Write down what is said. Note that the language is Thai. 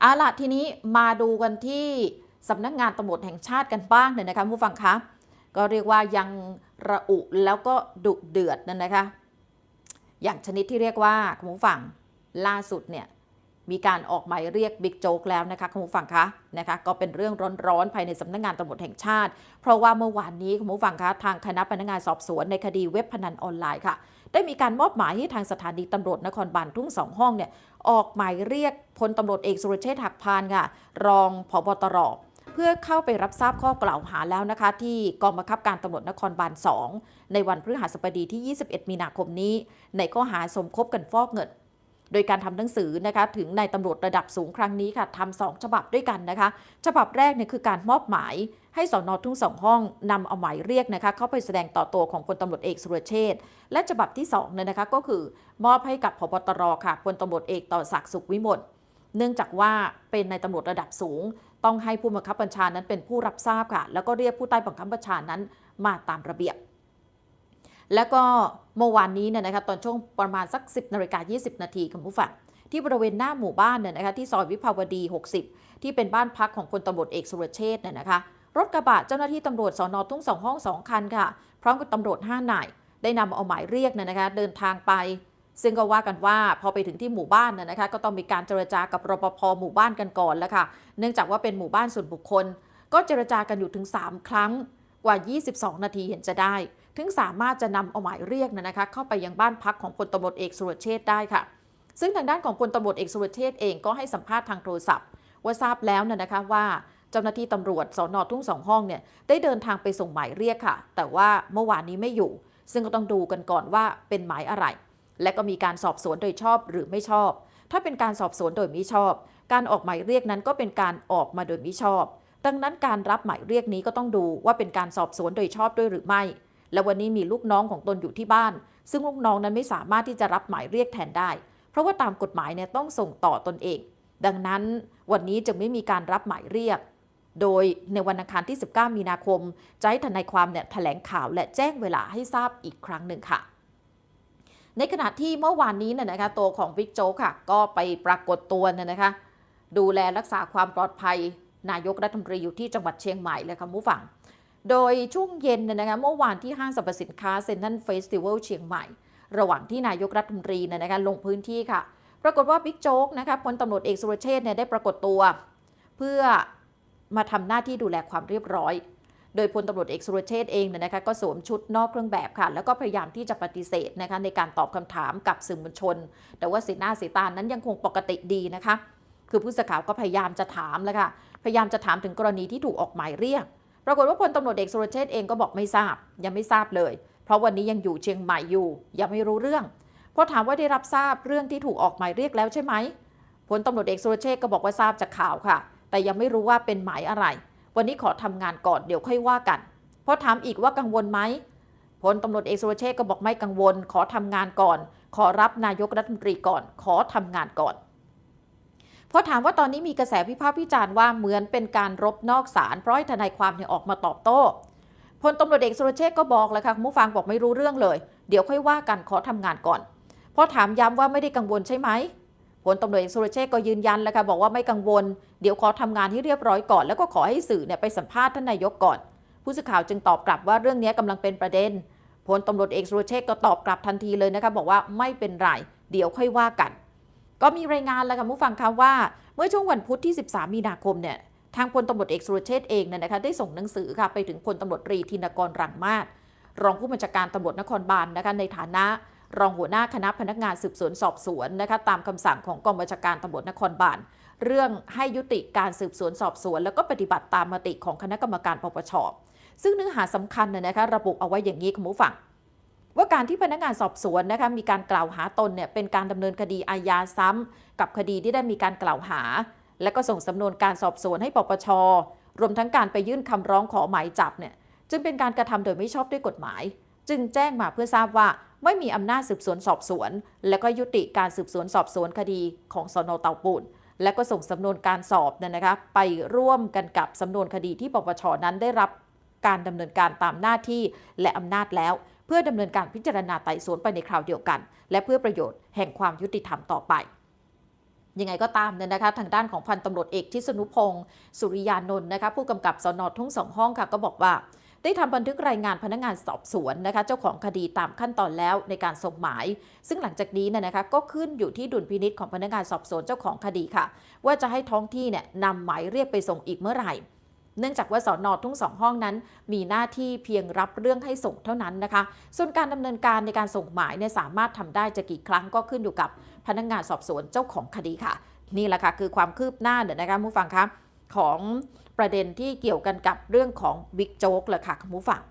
เอาล่ะทีนี้มาดูกันที่สำนักงานตำรวจแห่งชาติกันบ้างเนี่ยนะคะผู้ฟังคะก็เรียกว่ายังระอุแล้วก็ดุเดือดนั่นนะคะ อย่างชนิดที่เรียกว่าคุณผู้ฟังล่าสุดเนี่ยมีการออกหมายเรียกบิ๊กโจ๊กแล้วนะคะคุณผู้ฟังคะนะคะก็เป็นเรื่องร้อนๆภายในสำนักงานตำรวจแห่งชาติ เพราะว่าเมื่อวานนี้คุณผู้ฟังคะทางคณะพนักงานสอบสวนในคดีเว็บพนันออนไลน์ค่ะ ได้มีการมอบหมายให้ทางสถานีตำรวจนครบาลทุ่งสองห้องเนี่ยออกหมายเรียกพลตำรวจเอกสุรเชษฐ์หักพานค่ะรองผบตรเพื่อเข้าไปรับทราบข้อกล่าวหาแล้วนะคะ ที่กองบังคับการตำรวจนครบาล 2 ในวันพฤหัสบดีที่ 21 มีนาคมนี้ ในข้อหาสมคบกันฟอกเงิน โดยการทำหนังสือนะคะถึงนายตำรวจระดับสูงครั้งนี้ค่ะทำสองฉบับด้วยกันนะคะ ฉบับแรกเนี่ยคือการมอบหมาย ให้สอนอทุ่งสองห้องนำเอาหมายเรียกนะคะเข้าไปแสดงต่อตัวของพลตำรวจเอกสุรเชษฐ์และฉบับที่2เนี่ยนะคะก็คือ มอบให้กับพบตรค่ะพลตำรวจเอกต่อศักดิ์สุขวิมลเนื่องจากว่าเป็นในตำรวจระดับสูง ต้องให้ผู้บังคับบัญชานั้นเป็นผู้รับทราบค่ะ แล้วก็เรียกผู้ใต้บังคับบัญชานั้นมาตามระเบียบ แล้วก็เมื่อวานนี้เนี่ยนะคะตอนช่วงประมาณสัก 10นาฬิกา20 นาทีคุณผู้ฟังที่บริเวณหน้าหมู่บ้านเนี่ยนะคะที่ซอยวิภาวดี 60 ที่เป็นบ้านพักของพลตำรวจเอกสุรเชษฐ์เนี่ยนะคะ รถกระบะเจ้าหน้าที่ตำรวจสอนอทุ่งสองห้องสองคันค่ะ พร้อมกับตำรวจ5นายได้นำเอาหมายเรียกเนี่ยนะคะ เดินทางไป ซึ่งก็ว่ากันว่าพอไปถึงที่หมู่บ้านน่ยนะคะ ก็ต้องมีการเจรจากับรปภหมู่บ้านกันก่อนแล้วค่ะ เนื่องจากว่าเป็นหมู่บ้านส่วนบุคคล ก็เจรจากันอยู่ถึง 3 ครั้งกว่า 22 นาทีเห็นจะได้ ถึงสามารถจะนำเอาหมายเรียกนะนะคะ เข้าไปยังบ้านพักของพลตำรวจเอกสุรเชษได้ค่ะ ซึ่งทางด้านของพลตำรวจเอกสุรเชษเองก็ให้สัมภาษณ์ทางโทรศัพท์ ว่าทราบแล้วนะนะคะว่า เจ้าหน้าที่ตำรวจสอนอทุ่งสองห้องเนี่ยได้เดินทางไปส่งหมายเรียกค่ะ แต่ว่าเมื่อวานนี้ไม่อยู่ ซึ่งก็ต้องดูกันก่อนว่าเป็นหมายอะไร และก็มีการสอบสวนโดยชอบหรือไม่ชอบ ถ้าเป็นการสอบสวนโดยมิชอบ การออกหมายเรียกนั้นก็เป็นการออกมาโดยมิชอบ ดังนั้นการรับหมายเรียกนี้ก็ต้องดูว่าเป็นการสอบสวนโดยชอบด้วยหรือไม่ และวันนี้มีลูกน้องของตนอยู่ที่บ้าน ซึ่งลูกน้องนั้นไม่สามารถที่จะรับหมายเรียกแทนได้ เพราะว่าตามกฎหมายเนี่ยต้องส่งต่อตนเอง ดังนั้นวันนี้จึงไม่มีการรับหมายเรียก โดยในวันอังคารที่ 19 มีนาคม จะให้ทนายความเนี่ยแถลงข่าวและแจ้งเวลาให้ทราบอีกครั้งหนึ่งค่ะ ในขณะที่เมื่อวานนี้เนี่ยนะคะตัวของบิ๊กโจ๊กค่ะ ก็ไปปรากฏตัวเนี่ยนะคะ ดูแลรักษาความปลอดภัย นายกรัฐมนตรีอยู่ที่จังหวัดเชียงใหม่เลยค่ะผู้ฟัง โดยช่วงเย็นเนี่ยนะคะเมื่อวานที่ห้างสรรพสินค้าเซ็นทรัลเฟสติวัลเชียงใหม่ ระหว่างที่นายกรัฐมนตรีเนี่ยนะคะลงพื้นที่ค่ะ ปรากฏว่าบิ๊กโจ๊กนะคะพลตำรวจเอกสุรเชษฐ์เนี่ยได้ปรากฏตัว เพื่อ มาทำหน้าที่ดูแลความเรียบร้อย โดยพลตำรวจเอกสุรเชษเองเนี่ยนะคะก็สวมชุดนอกเครื่องแบบค่ะ แล้วก็พยายามที่จะปฏิเสธนะคะในการตอบคำถามกับสื่อมวลชน แต่ว่าสีหน้าสีตานั้นยังคงปกติดีนะคะ คือผู้สื่อข่าวก็พยายามจะถามแล้วค่ะ พยายามจะถามถึงกรณีที่ถูกออกหมายเรียก ปรากฏว่าพลตำรวจเอกสุรเชษเองก็บอกไม่ทราบ ยังไม่ทราบเลย เพราะวันนี้ยังอยู่เชียงใหม่อยู่ ยังไม่รู้เรื่องพอถามว่าได้รับทราบเรื่องที่ถูกออกหมายเรียกแล้วใช่ไหมพลตำรวจเอกสุรเชษก็บอกว่าทราบจากข่าวค่ะ แต่ยังไม่รู้ว่าเป็นหมายอะไร วันนี้ขอทำงานก่อนเดี๋ยวค่อยว่ากันพอถามอีกว่ากังวลไหมพลตำรวจเอกสุรเชษก็บอกไม่กังวล ขอทำงานก่อน ขอรับนายกรัฐมนตรีก่อน ขอทำงานก่อนพอถามว่าตอนนี้มีกระแสวิพากษ์วิจารณ์ว่าเหมือนเป็นการรบนอกศาลเพราะให้ทนายความเนี่ยออกมาตอบโต้พลตำรวจเอกสุรเชษก็บอกแล้วค่ะคุณผู้ฟังบอกไม่รู้เรื่องเลย เดี๋ยวค่อยว่ากันขอทำงานก่อนพอถามย้ำว่าไม่ได้กังวลใช่ไหม พลตำรวจเอกสุรเชษก็ยืนยันแล้วค่ะบอกว่าไม่กังวล เดี๋ยวขอทำงานให้เรียบร้อยก่อน แล้วก็ขอให้สื่อเนี่ยไปสัมภาษณ์ท่านนายกก่อน ผู้สื่อข่าวจึงตอบกลับว่าเรื่องนี้กำลังเป็นประเด็นพลตำรวจเอกสุรเชษก็ตอบกลับทันทีเลยนะคะบอกว่าไม่เป็นไรเดี๋ยวค่อยว่ากัน ก็มีรายงานแล้วค่ะผู้ฟังคะว่า เมื่อช่วงวันพุธที่ 13 มีนาคมเนี่ยทางพลตำรวจเอกสุรเชษเองเนี่ยนะคะได้ส่งหนังสือค่ะไปถึงพลตำรวจตรีธินกรรังมาศรองผู้บัญชาการตำรวจนครบาลนะคะในฐานะ รองหัวหน้าคณะพนักงานสืบสวนสอบสวนนะคะตามคำสั่งของกองบัญชาการตำรวจนครบาลเรื่องให้ยุติการสืบสวนสอบสวน แล้วก็ปฏิบัติตามมติของคณะกรรมการปปช ซึ่งเนื้อหาสำคัญเนี่ยนะคะระบุเอาไว้อย่างนี้คุณผู้ฟังว่าการที่พนักงานสอบสวนนะคะมีการกล่าวหาตนเนี่ยเป็นการดำเนินคดีอาญาซ้ำกับคดีที่ได้มีการกล่าวหา และก็ส่งสำนวนการสอบสวนให้ปปช รวมทั้งการไปยื่นคำร้องขอหมายจับเนี่ยจึงเป็นการกระทำโดยไม่ชอบด้วยกฎหมาย จึงแจ้งมาเพื่อทราบว่า ไม่มีอำนาจสืบสวนสอบสวน และก็ยุติการสืบสวนสอบสวนคดีของสนเตาปูนและก็ส่งสำนวนการสอบเนี่ยนะคะไปร่วมกันกับสำนวนคดีที่ปปชนั้นได้รับการดำเนินการตามหน้าที่และอำนาจแล้ว เพื่อดำเนินการพิจารณาไต่สวนไปในคราวเดียวกัน และเพื่อประโยชน์แห่งความยุติธรรมต่อไปยังไงก็ตามเนี่ยนะคะทางด้านของพันตำรวจเอกทิศนุพงศ์สุริยานนท์นะคะผู้กำกับสนทุ่งสองห้องค่ะก็บอกว่า ได้ทำบันทึกรายงานพนักงานสอบสวนนะคะ เจ้าของคดีตามขั้นตอนแล้วในการส่งหมาย ซึ่งหลังจากนี้เนยนะคะก็ขึ้นอยู่ที่ดุลพินิษของพนักงานสอบสวนเจ้าของคดีค่ะ ว่าจะให้ท้องที่เนี่ยนำหมายเรียกไปส่งอีกเมื่อไหร่เนื่องจากว่าสอนอทุ่งสองห้องนั้น มีหน้าที่เพียงรับเรื่องให้ส่งเท่านั้นนะคะ ส่วนการดำเนินการในการส่งหมายเนี่ยสามารถทำได้จะกี่ครั้งก็ขึ้นอยู่กับพนักงานสอบสวนเจ้าของคดีค่ะ นี่แหละค่ะคือความคืบหน้าเดี๋ยนะคะผู้ฟังคะของ ประเด็นที่เกี่ยวกันกับเรื่องของบิ๊กโจ๊กเลยค่ะคุณผู้ฟัง